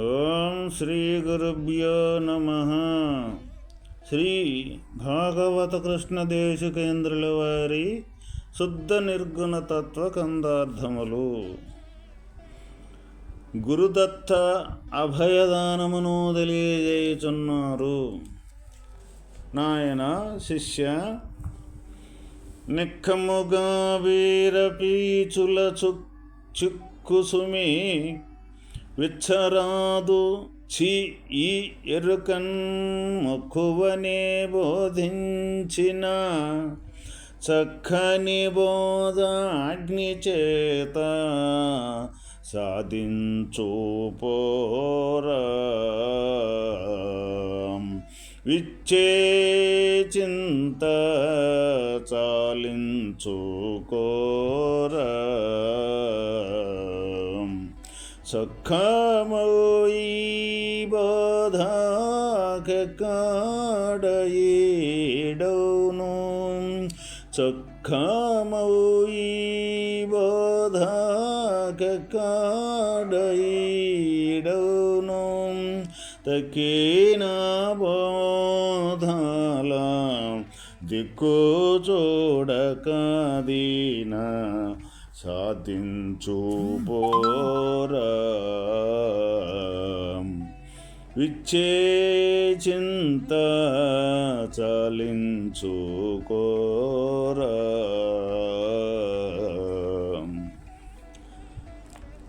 ఓం శ్రీ గురుభ్యో నమ. శ్రీ భాగవత కృష్ణ దేశికేంద్రుల వారి శుద్ధ నిర్గుణ తత్వ కందార్థములు. గురుదత్త అభయదానమును తెలియజేయుచున్నారు. నాయన శిష్య నిక్కముగా వీరపీచుల చు చుక్కుసుమి విచ్చరాదు చి ఈ ఎరుకన్ మొక్కువనే బోధించిన. చక్కని బోధ అగ్ని చేత సాధించు పోరా. విచ్చే చింత చాలించుకోరా சக்கமோய்பதாக காடையிடோனோ சக்கமோய்பதாக காடையிடோனோ தக்கேனாபோதாலாம் திக்கோ சோட காதீனா సాధించు పోరా విచ్చే చింత చాలించుకోరా.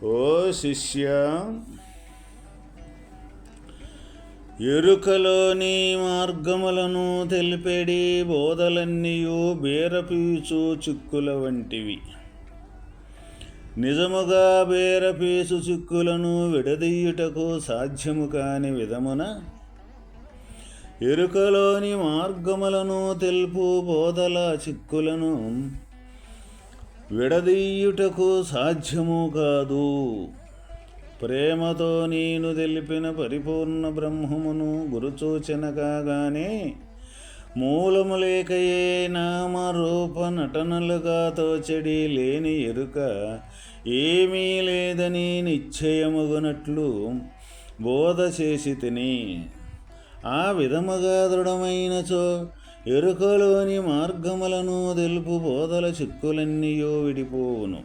ఓ శిష్య ఎరుకలోని మార్గములను తెలిపెడి బోధలన్నీయు బేరపీచు చిక్కుల వంటివి. నిజముగా బేరపీసు చిక్కులను విడదీయుటకు సాధ్యము కాని విధమున ఎరుకలోని మార్గములను తెలుపు బోధల చిక్కులను విడదీయుటకు సాధ్యము కాదు. ప్రేమతో నేను తెలిపిన పరిపూర్ణ బ్రహ్మమును గురుచూచన కాగానే మూలము లేకయే నామరూప నటనలుగా తోచడి లేని ఎరుక ఏమీ లేదని నిశ్చయమగునట్లు బోధ చేసి తిని ఆ విధముగా దృఢమైనచో ఎరుకలోని మార్గములను తెలుపు బోధల చిక్కులన్నీయో విడిపోవును.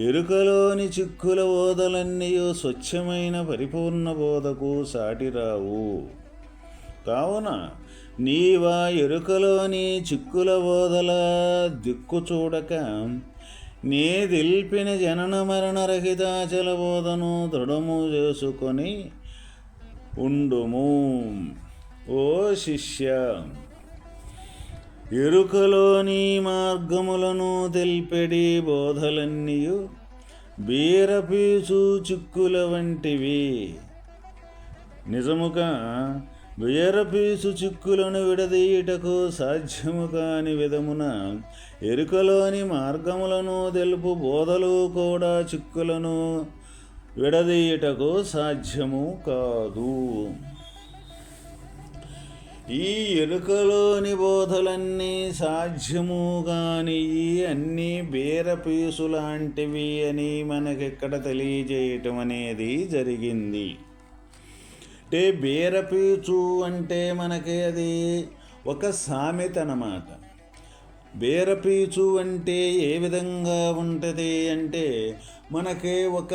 ఎరుకలోని చిక్కుల బోధలన్నీయో స్వచ్ఛమైన పరిపూర్ణ బోధకు సాటిరావు. కావున నీవా ఎరుకలోని చిక్కుల బోధల దిక్కు చూడక నీ దిల్పిన జనన మరణ రహితాచల బోధను దృఢము చేసుకొని ఉండుము ఓ శిష్య. ఎరుకలోని మార్గములను తెల్పెడి బోధలన్నీయు బీరపీచు చిక్కుల వంటివి. నిజముగా బీరపీసు చిక్కులను విడదీయుటకు సాధ్యము కాని విధమున ఎరుకలోని మార్గములను తెలుపు బోధలు కూడా చిక్కులను విడదీయుటకు సాధ్యము కాదు. ఈ ఎరుకలోని బోధలన్నీ సాధ్యము కాని అన్నీ బీరపీసు లాంటివి అని మనకిక్కడ తెలియజేయటం అనేది జరిగింది. అంటే బీరపీచు అంటే మనకి అది ఒక సామెత అన్నమాట బీరపీచు అంటే ఏ విధంగా ఉంటుంది అంటే మనకి ఒక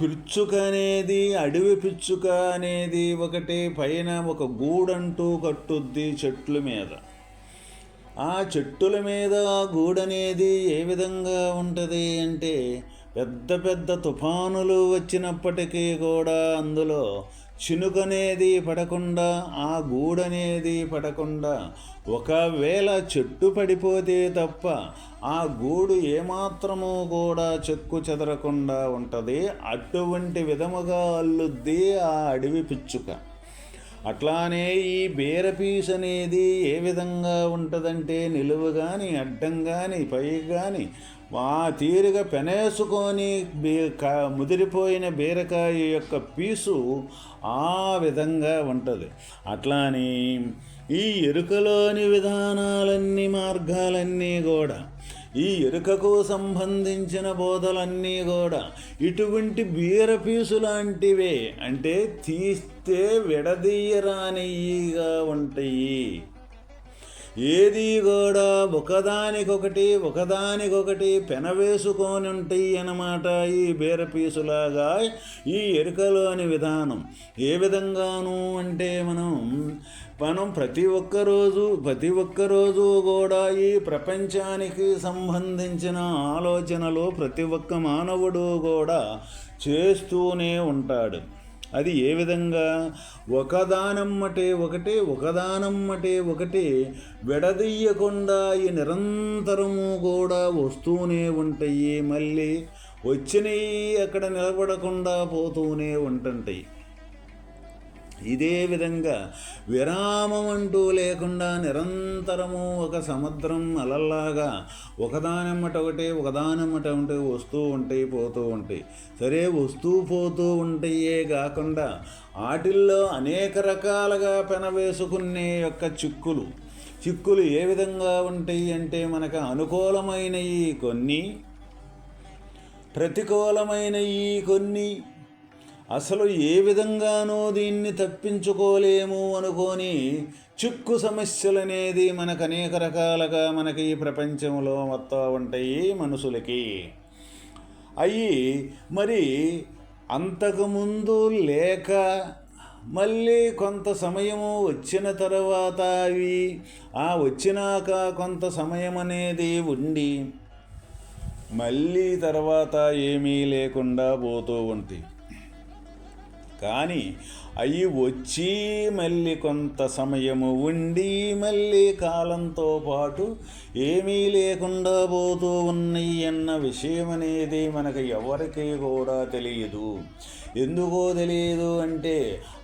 పిచ్చుక అనేది అడవి పిచ్చుక అనేది ఒకటి పైన ఒక గూడంటూ కట్టుద్ది చెట్ల మీద. ఆ చెట్టుల మీద గూడనేది ఏ విధంగా ఉంటుంది అంటే పెద్ద పెద్ద తుఫానులు వచ్చినప్పటికీ కూడా అందులో చినుకనేది పడకుండా ఆ గూడనేది పడకుండా ఒకవేళ చెట్టు పడిపోతే తప్ప ఆ గూడు ఏమాత్రము కూడా చెక్కు చెదరకుండా ఉంటుంది. అటువంటి విధముగా అల్లుద్ది ఆ అడవి పిచ్చుక. అట్లానే ఈ బీర పీస్ అనేది ఏ విధంగా ఉంటుందంటే నిలువు కానీ అడ్డం కానీ పై కానీ ఆ తీరుగా పెనేసుకొని బీ ముదిరిపోయిన బీరకాయ యొక్క పీసు ఆ విధంగా ఉంటుంది. అట్లానే ఈ ఎరుకలోని విధానాలన్నీ మార్గాలన్నీ కూడా ఈ ఎరుకకు సంబంధించిన బోధలన్నీ కూడా ఇటువంటి బీర పీసు లాంటివే అంటే తీస్తే విడదీయరానియ్యిగా ఉంటాయి. ఏది కూడా ఒకదానికొకటి ఒకదానికొకటి పెనవేసుకొని ఉంటాయి అన్నమాట ఈ బీరపీసులాగా ఈ ఎరుకలోని విధానం. ఏ విధంగాను అంటే మనం మనం ప్రతి ఒక్కరోజు ప్రతి ఒక్కరోజు కూడా ఈ ప్రపంచానికి సంబంధించిన ఆలోచనలు ప్రతి ఒక్క మానవుడు కూడా చేస్తూనే ఉంటాడు. అది ఏ విధంగా? ఒకదానమ్మటే ఒకటే ఒకదానమ్మటే ఒకటి విడదీయకుండా ఈ నిరంతరము కూడా వస్తూనే ఉంటాయి మళ్ళీ వచ్చినవి అక్కడ నిలబడకుండా పోతూనే ఉంటుంటాయి ఇదే విధంగా విరామం అంటూ లేకుండా నిరంతరము ఒక సముద్రం అలల్లాగా ఒకదానమ్మట ఒకటి ఒకదానమ్మట ఉంటే వస్తూ ఉంటాయి పోతూ ఉంటాయి సరే వస్తూ పోతూ ఉంటాయే కాకుండా వాటిల్లో అనేక రకాలుగా పెనవేసుకునే యొక్క చిక్కులు. చిక్కులు ఏ విధంగా ఉంటాయి అంటే మనకు అనుకూలమైనవి కొన్ని ప్రతికూలమైనవి కొన్ని అసలు ఏ విధంగానో దీన్ని తప్పించుకోలేము అనుకొని చిక్కు సమస్యలు అనేది మనకు అనేక రకాలుగా మనకి ఈ ప్రపంచంలో మొత్తం ఉంటాయి మనుషులకి. అవి మరి అంతకుముందు లేక మళ్ళీ కొంత సమయము వచ్చిన తర్వాత అవి ఆ వచ్చినాక కొంత సమయం అనేది ఉండి మళ్ళీ తర్వాత ఏమీ లేకుండా పోతూ ఉంటాయి. కానీ అవి వచ్చి మళ్ళీ కొంత సమయము ఉండి మళ్ళీ కాలంతో పాటు ఏమీ లేకుండా పోతూ ఉన్నాయి అన్న విషయం అనేది మనకు ఎవరికి కూడా తెలియదు. ఎందుకో తెలియదు అంటే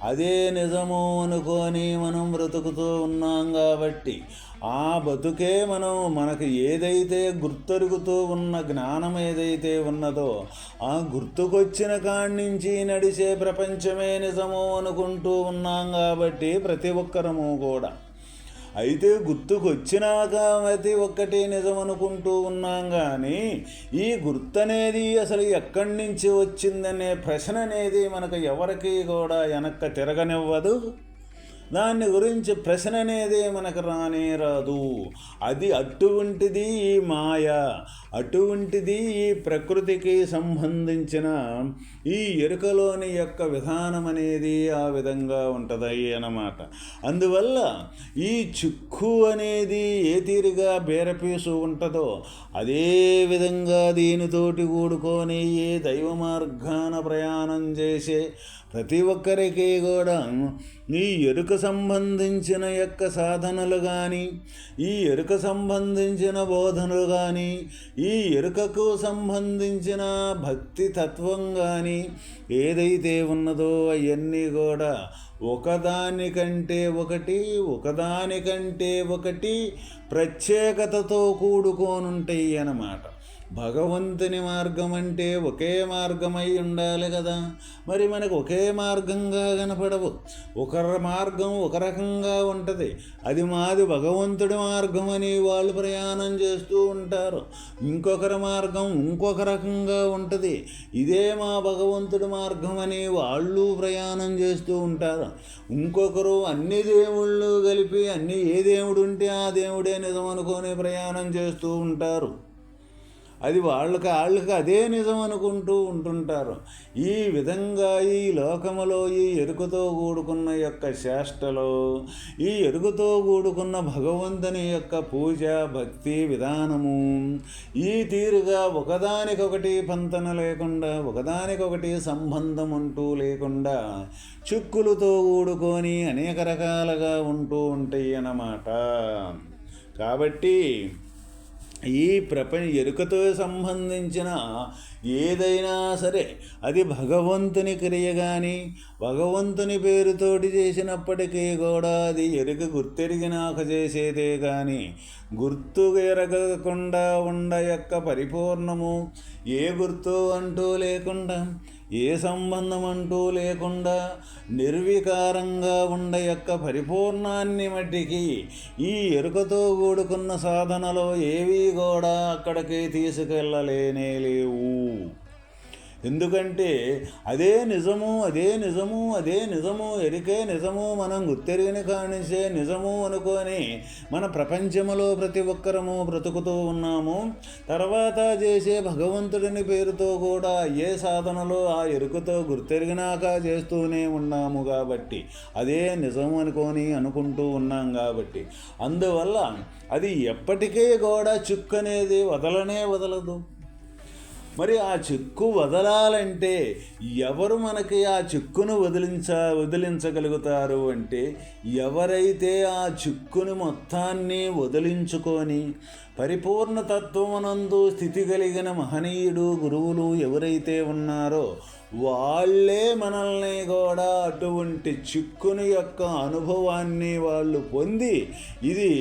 అదే నిజము అనుకొని మనం బ్రతుకుతూ ఉన్నాం కాబట్టి ఆ బతుకే మనం మనకు ఏదైతే గుర్తరుగుతూ ఉన్న జ్ఞానం ఏదైతే ఉన్నదో ఆ గుర్తుకొచ్చిన కాడి నుంచి నడిచే ప్రపంచమే నిజము అనుకుంటూ ఉన్నాం కాబట్టి ప్రతి ఒక్కరము కూడా. అయితే గుర్తుకొచ్చినాక ప్రతి ఒక్కటి నిజం అనుకుంటూ ఉన్నాం కానీ ఈ గుర్తనేది అసలు ఎక్కడి నుంచి వచ్చిందనే ప్రశ్న అనేది మనకు ఎవరికి కూడా వెనక్క తిరగనివ్వదు. దాని గురించి ప్రశ్న అనేది మనకు రానే రాదు. అది అటువంటిది ఈ మాయ అటువంటిది ఈ ప్రకృతికి సంబంధించిన ఈ ఎరుకలోని యొక్క విధానం అనేది ఆ విధంగా ఉంటుంది అన్నమాట. అందువల్ల ఈ చిక్కు అనేది ఏ తీరుగా బేరపీసు ఉంటుందో అదే విధంగా దీనితోటి కూడుకొని ఏ దైవ మార్గాన ప్రయాణం చేసే ప్రతి ఒక్కరికి కూడా ఈ ఎరుక సంబంధించిన యొక్క సాధనలు కానీ ఈ ఎరుక సంబంధించిన బోధనలు కానీ ఈ ఎరుకకు సంబంధించిన భక్తి తత్వం కానీ ఏదైతే ఉన్నదో అవన్నీ కూడా ఒకదానికంటే ఒకటి ఒకదానికంటే ఒకటి ప్రత్యేకతతో కూడుకోనుంటాయి అన్నమాట. భగవంతుని మార్గం అంటే ఒకే మార్గమై ఉండాలి కదా. మరి మనకు ఒకే మార్గంగా కనపడవు. ఒకరి మార్గం ఒక రకంగా ఉంటుంది. అది మాది భగవంతుడి మార్గం అని వాళ్ళు ప్రయాణం చేస్తూ ఉంటారు. ఇంకొకరి మార్గం ఇంకొక రకంగా ఉంటుంది. ఇదే మా భగవంతుడి మార్గం అని వాళ్ళు ప్రయాణం చేస్తూ ఉంటారు. ఇంకొకరు అన్ని దేవుళ్ళు కలిపి అన్ని ఏ దేవుడు ఉంటే ఆ దేవుడే నిజం అనుకొని ప్రయాణం చేస్తూ ఉంటారు. అది వాళ్ళకి వాళ్ళకి అదే నిజం అనుకుంటూ ఉంటుంటారు. ఈ విధంగా ఈ లోకములో ఈ ఎరుకతో కూడుకున్న యొక్క చేష్టలో ఈ ఎరుకతో కూడుకున్న భగవంతుని యొక్క పూజ భక్తి విధానము ఈ తీరుగా ఒకదానికొకటి పంతన లేకుండా ఒకదానికొకటి సంబంధం అంటూ లేకుండా చిక్కులతో కూడుకొని అనేక రకాలుగా ఉంటూ ఉంటాయి అన్నమాట. కాబట్టి ఈ ప్రపంచ ఎరుకతో సంబంధించిన ఏదైనా సరే అది భగవంతుని క్రియ కానీ భగవంతుని పేరుతోటి చేసినప్పటికీ కూడా అది ఎరుక గుర్తెరిగినాక చేసేదే కానీ గుర్తు ఎరగకుండా ఉండ యొక్క పరిపూర్ణము ఏ గుర్తు అంటూ లేకుండా ఏ సంబంధం అంటూ లేకుండా నిర్వికారంగా ఉండ యొక్క పరిపూర్ణాన్ని మట్టికి ఈ ఎరుకతో కూడుకున్న సాధనలో ఏవీ కూడా అక్కడికి తీసుకెళ్ళలేనే లేవు. ఎందుకంటే అదే నిజము అదే నిజము అదే నిజము ఎరికే నిజము మనం గుర్తెరిగిన కానిసే నిజము అనుకొని మన ప్రపంచములో ప్రతి ఒక్కరము బ్రతుకుతూ ఉన్నాము. తర్వాత చేసే భగవంతుడిని పేరుతో కూడా ఏ సాధనలో ఆ ఎరుకతో గుర్తెరిగినాక చేస్తూనే ఉన్నాము కాబట్టి అదే నిజం అనుకొని అనుకుంటూ ఉన్నాం కాబట్టి. అందువల్ల అది ఎప్పటికీ కూడా చుక్కనేది వదలనే వదలదు. మరి ఆ చిక్కు వదలాలంటే ఎవరు మనకి ఆ చిక్కును వదిలించ వదిలించగలుగుతారు అంటే ఎవరైతే ఆ చిక్కును మొత్తాన్ని వదిలించుకొని పరిపూర్ణ తత్వమునందు స్థితి కలిగిన మహనీయుడు గురువులు ఎవరైతే ఉన్నారో వాళ్ళే మనల్ని కూడా అటువంటి చిక్కుని యొక్క అనుభవాన్ని వాళ్ళు పొంది ఇది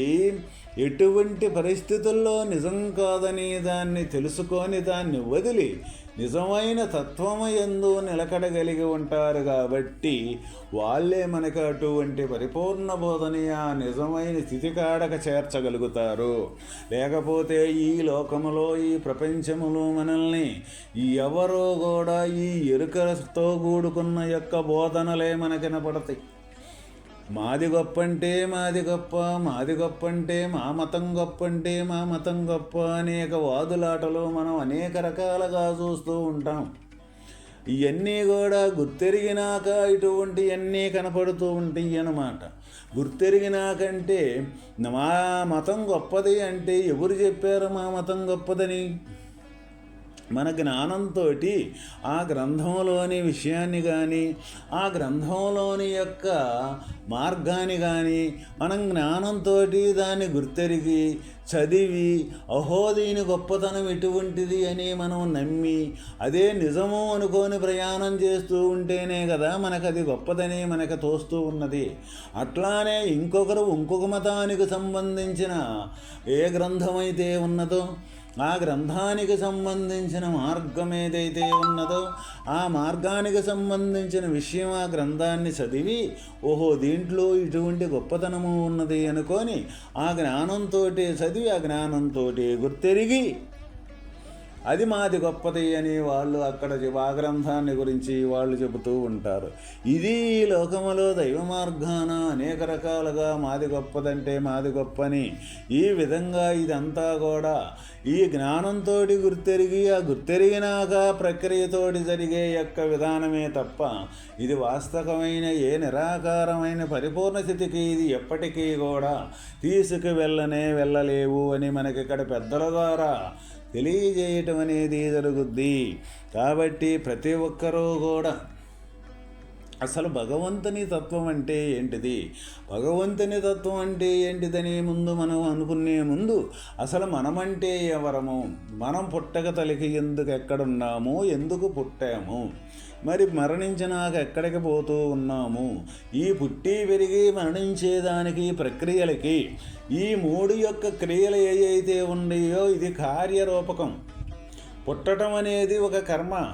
ఎటువంటి పరిస్థితుల్లో నిజం కాదని దాన్ని తెలుసుకొని దాన్ని వదిలి నిజమైన తత్వము ఎందు నిలకడగలిగి ఉంటారు కాబట్టి వాళ్ళే మనకు అటువంటి పరిపూర్ణ బోధని ఆ నిజమైన స్థితి కాడక చేర్చగలుగుతారు. లేకపోతే ఈ లోకములో ఈ ప్రపంచములో మనల్ని ఎవరో కూడా ఈ ఎరుకతో కూడుకున్న యొక్క బోధనలే మనకినపడతాయి మాది గొప్ప అంటే మాది గొప్ప మాది గొప్ప అంటే మా మతం గొప్ప అంటే మా మతం గొప్ప అనేక వాదులాటలు మనం అనేక రకాలుగా చూస్తూ ఉంటాం. ఇవన్నీ కూడా గుర్తెరిగినాక ఇటువంటివన్నీ కనపడుతూ ఉంటాయి అన్నమాట. గుర్తెరిగినాకంటే మా మతం గొప్పది అంటే ఎవరు చెప్పారు మా మతం గొప్పదని? మన జ్ఞానంతో ఆ గ్రంథంలోని విషయాన్ని కానీ ఆ గ్రంథంలోని యొక్క మార్గాన్ని కానీ మనం జ్ఞానంతో దాన్ని గుర్తెరిగి చదివి అహో దీని గొప్పతనం ఎటువంటిది అని మనం నమ్మి అదే నిజము అనుకొని ప్రయాణం చేస్తూ ఉంటేనే కదా మనకు అది గొప్పదని మనకు తోస్తూ ఉన్నది. అట్లానే ఇంకొకరు ఇంకొక మతానికి సంబంధించిన ఏ గ్రంథమైతే ఉన్నదో ఆ గ్రంథానికి సంబంధించిన మార్గం ఏదైతే ఉన్నదో ఆ మార్గానికి సంబంధించిన విషయం ఆ గ్రంథాన్ని చదివి ఓహో దీంట్లో ఇటువంటి గొప్పతనము ఉన్నది అనుకొని ఆ జ్ఞానంతో చదివి ఆ జ్ఞానంతో గుర్తెరిగి అది మాది గొప్పది అని వాళ్ళు అక్కడ ఆ గ్రంథాన్ని గురించి వాళ్ళు చెబుతూ ఉంటారు. ఇది లోకములో దైవ మార్గాన అనేక రకాలుగా మాది గొప్పదంటే మాది గొప్పని ఈ విధంగా ఇదంతా కూడా ఈ జ్ఞానంతో గుర్తెరిగి ఆ గుర్తెరిగినాక ప్రక్రియతోటి జరిగే యొక్క విధానమే తప్ప ఇది వాస్తవమైన ఏ నిరాకారమైన పరిపూర్ణ స్థితికి ఇది ఎప్పటికీ కూడా తీసుకు వెళ్ళనే వెళ్ళలేవు అని మనకి ఇక్కడ పెద్దల ద్వారా తెలియజేయటం అనేది జరుగుద్ది. కాబట్టి ప్రతి ఒక్కరూ కూడా అసలు భగవంతుని తత్వం అంటే ఏంటిది? భగవంతుని తత్వం అంటే ఏంటిదని ముందు మనం అనుకునే ముందు అసలు మనమంటే ఎవరము? మనం పుట్టక తలికి ఎందుకు ఎక్కడున్నాము? ఎందుకు పుట్టాము? మరి మరణించినాక ఎక్కడికి పోతూ ఉన్నాము? ఈ పుట్టి పెరిగి మరణించేదానికి ప్రక్రియలకి ఈ మూడు యొక్క క్రియలు ఏవైతే ఉన్నాయో ఇది కార్యరూపకం. పుట్టడం అనేది ఒక కర్మ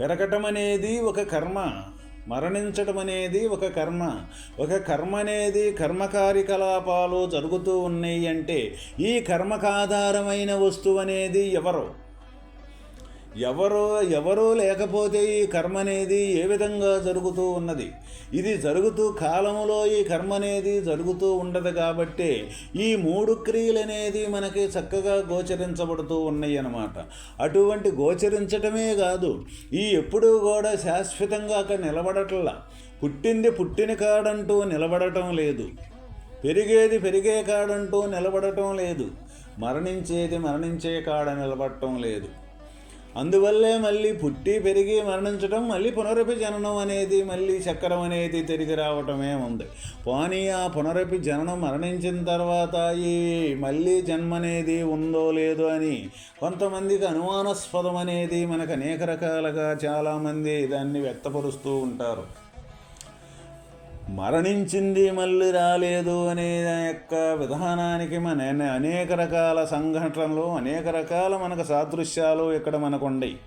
పెరగటం అనేది ఒక కర్మ మరణించడం అనేది ఒక కర్మ. ఒక కర్మ అనేది కర్మ కార్యకలాపాలు జరుగుతూ ఉన్నాయి అంటే ఈ కర్మకాధారమైన వస్తువు అనేది ఎవరు? ఎవరో ఎవరో లేకపోతే ఈ కర్మ అనేది ఏ విధంగా జరుగుతూ ఉన్నది? ఇది జరుగుతూ కాలములో ఈ కర్మ అనేది జరుగుతూ ఉండదు కాబట్టి ఈ మూడు క్రియలు అనేది మనకి చక్కగా గోచరించబడుతూ ఉన్నాయి అన్నమాట అటువంటి గోచరించటమే కాదు ఈ ఎప్పుడూ కూడా శాశ్వతంగా అక్కడ నిలబడటల్లా పుట్టింది పుట్టిన కాడంటూ నిలబడటం లేదు. పెరిగేది పెరిగే కాడంటూ నిలబడటం లేదు. మరణించేది మరణించే కాడ నిలబడటం లేదు. అందువల్లే మళ్ళీ పుట్టి పెరిగి మరణించడం మళ్ళీ పునరపి జననం అనేది మళ్ళీ చక్రం అనేది తిరిగి రావటమే ఉంది. పోనీ ఆ పునరపి జననం మరణించిన తర్వాత ఈ మళ్ళీ జన్మ అనేది ఉందో లేదో అని కొంతమందికి అనుమానాస్పదం అనేది మనకు అనేక రకాలుగా చాలామంది దాన్ని వ్యక్తపరుస్తూ ఉంటారు. మరణించింది మళ్ళీ రాలేదు అనే యొక్క విధానానికి మన అనేక రకాల సంఘటనలు అనేక రకాల మనకు సాదృశ్యాలు ఇక్కడ మనకు ఉండయి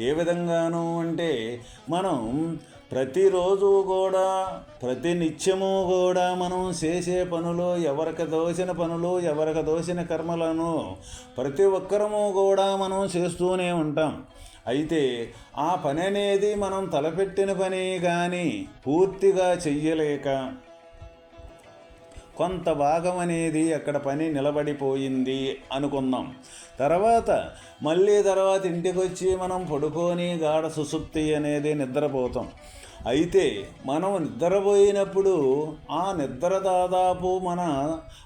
ఏ విధంగాను అంటే మనం ప్రతిరోజు కూడా ప్రతి నిత్యము కూడా మనం చేసే పనులు ఎవరికి దోసిన పనులు ఎవరికి దోసిన కర్మలను ప్రతి ఒక్కరము కూడా మనం చేస్తూనే ఉంటాం. అయితే ఆ పని అనేది మనం తలపెట్టిన పని కానీ పూర్తిగా చెయ్యలేక కొంత భాగం అనేది అక్కడ పని నిలబడిపోయింది అనుకుందాం తర్వాత మళ్ళీ తర్వాత ఇంటికి వచ్చి మనం పడుకొని గాఢ సుసుప్తి అనేది నిద్రపోతాం. అయితే మనం నిద్రపోయినప్పుడు ఆ నిద్ర దాదాపు మన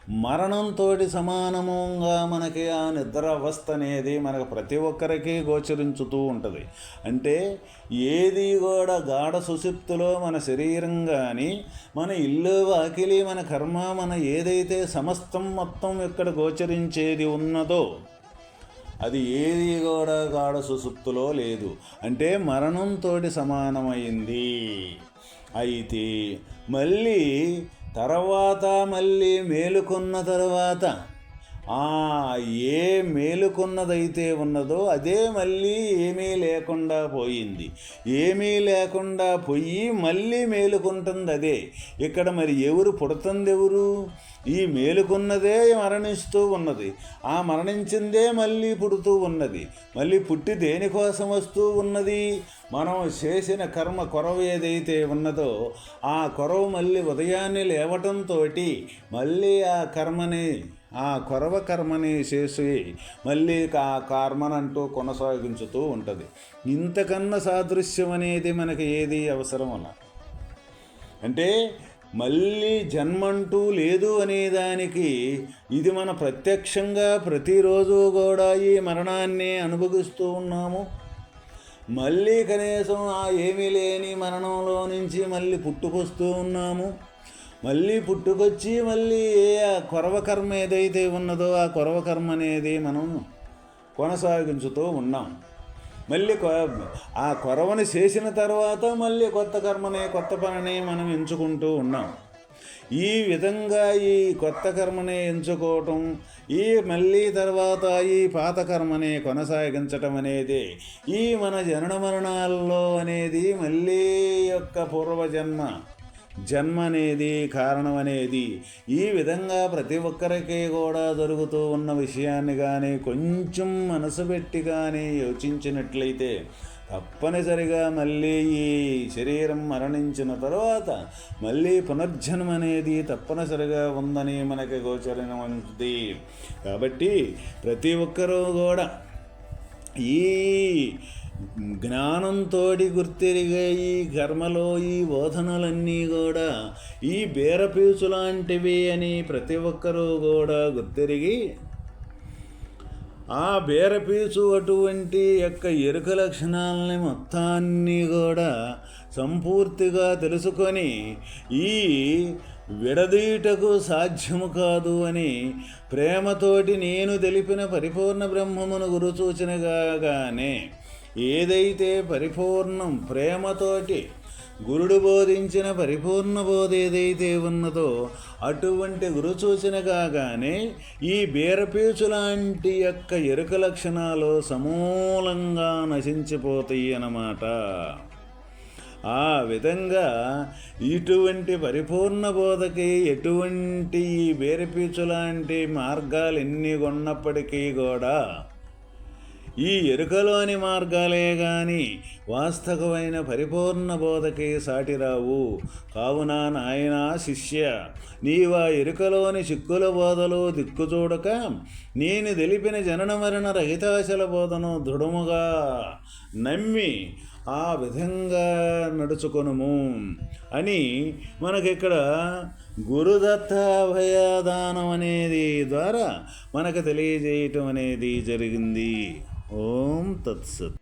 మరణంతో సమానముగా మనకి ఆ నిద్ర అవస్థ అనేది మనకు ప్రతి ఒక్కరికి గోచరించుతూ ఉంటుంది. అంటే ఏది కూడా గాఢ సుషిప్తులో మన శరీరం కానీ మన ఇల్లు వాకిలి మన కర్మ మన ఏదైతే సమస్తం మొత్తం ఇక్కడ గోచరించేది ఉన్నదో అది ఏది కూడా గాఢ సుసుప్తులో లేదు. అంటే మరణంతో సమానమైంది. అయితే మళ్ళీ తర్వాత మళ్ళీ మేలుకున్న తర్వాత ఆ ఏ మేలుకున్నదైతే ఉన్నదో అదే మళ్ళీ ఏమీ లేకుండా పోయింది. ఏమీ లేకుండా పోయి మళ్ళీ మేలుకుంటుంది అదే ఇక్కడ మరి ఎవరు పుడుతుంది ఎవరు ఈ మేలుకున్నదే మరణిస్తూ ఉన్నది. ఆ మరణించిందే మళ్ళీ పుడుతూ ఉన్నది. మళ్ళీ పుట్టి దేనికోసం వస్తూ ఉన్నది? మనం చేసిన కర్మ కొరవ ఏదైతే ఉన్నదో ఆ కొరవ మళ్ళీ ఉదయాన్నే లేవటంతో మళ్ళీ ఆ కర్మని ఆ కొరవ కర్మని చేసి మళ్ళీ ఆ కర్మనంటూ కొనసాగించుతూ ఉంటుంది. ఇంతకన్నా సాదృశ్యం అనేది మనకి ఏది అవసరం అలా. అంటే మళ్ళీ జన్మంటూ లేదు అనేదానికి ఇది మన ప్రత్యక్షంగా ప్రతిరోజు కూడా ఈ మరణాన్ని అనుభవిస్తూ ఉన్నాము. మళ్ళీ కనీసం ఆ ఏమీ లేని మరణంలో నుంచి మళ్ళీ పుట్టుకొస్తూ ఉన్నాము. మళ్ళీ పుట్టుకొచ్చి మళ్ళీ ఆ కొరవ కర్మ ఏదైతే ఉన్నదో ఆ కొరవ కర్మ అనేది మనం కొనసాగించుతూ ఉన్నాం. మళ్ళీ ఆ కొరవని చేసిన తర్వాత మళ్ళీ కొత్త కర్మనే కొత్త పనిని మనం ఎంచుకుంటూ ఉన్నాం. ఈ విధంగా ఈ కొత్త కర్మనే ఎంచుకోవటం ఈ మళ్ళీ తర్వాత ఈ పాత కర్మనే కొనసాగించటం అనేది ఈ మన జనన మరణాల్లో అనేది మళ్ళీ యొక్క పూర్వజన్మ. జన్మ అనేది కారణం అనేది ఈ విధంగా ప్రతి ఒక్కరికి కూడా జరుగుతూ ఉన్న విషయాన్ని కానీ కొంచెం మనసు పెట్టి కానీ యోచించినట్లయితే తప్పనిసరిగా మళ్ళీ ఈ శరీరం మరణించిన తర్వాత మళ్ళీ పునర్జన్మ అనేది తప్పనిసరిగా ఉందని మనకి గోచరమైంది కాబట్టి ప్రతి ఒక్కరూ కూడా ఈ జ్ఞానంతో గుర్తిరిగే ఈ కర్మలో ఈ బోధనలన్నీ కూడా ఈ బేరపీచు లాంటివి అని ప్రతి ఒక్కరూ కూడా గుర్తిరిగి ఆ బేరపీచు అటువంటి యొక్క ఎరుక లక్షణాలని మొత్తాన్ని కూడా సంపూర్తిగా తెలుసుకొని ఈ విడదీటకు సాధ్యము కాదు అని ప్రేమతోటి నేను తెలిపిన పరిపూర్ణ బ్రహ్మమును గురుసూచనగానే ఏదైతే పరిపూర్ణం ప్రేమతోటి గురుడు బోధించిన పరిపూర్ణ బోధ ఏదైతే ఉన్నదో అటువంటి గురు సూచన కాగానే ఈ బీరపీచు లాంటి యొక్క ఎరుక లక్షణాలు సమూలంగా నశించిపోతాయి అన్నమాట. ఆ విధంగా ఇటువంటి పరిపూర్ణ బోధకి ఎటువంటి ఈ బేరపీచు లాంటి మార్గాలు ఎన్ని ఉన్నప్పటికీ కూడా ఈ ఎరుకలోని మార్గాలే గాని వాస్తవమైన పరిపూర్ణ బోధకి సాటిరావు. కావున నాయన శిష్య నీవా ఎరుకలోని చిక్కుల బోధలు దిక్కు చూడక నేను తెలిపిన జనన మరణ రహితాచల బోధను దృఢముగా నమ్మి ఆ విధంగా నడుచుకొనుము అని మనకిక్కడ గురుదత్త అభయదానం అనేది ద్వారా మనకు తెలియజేయటం అనేది జరిగింది. ఓం తత్సత్.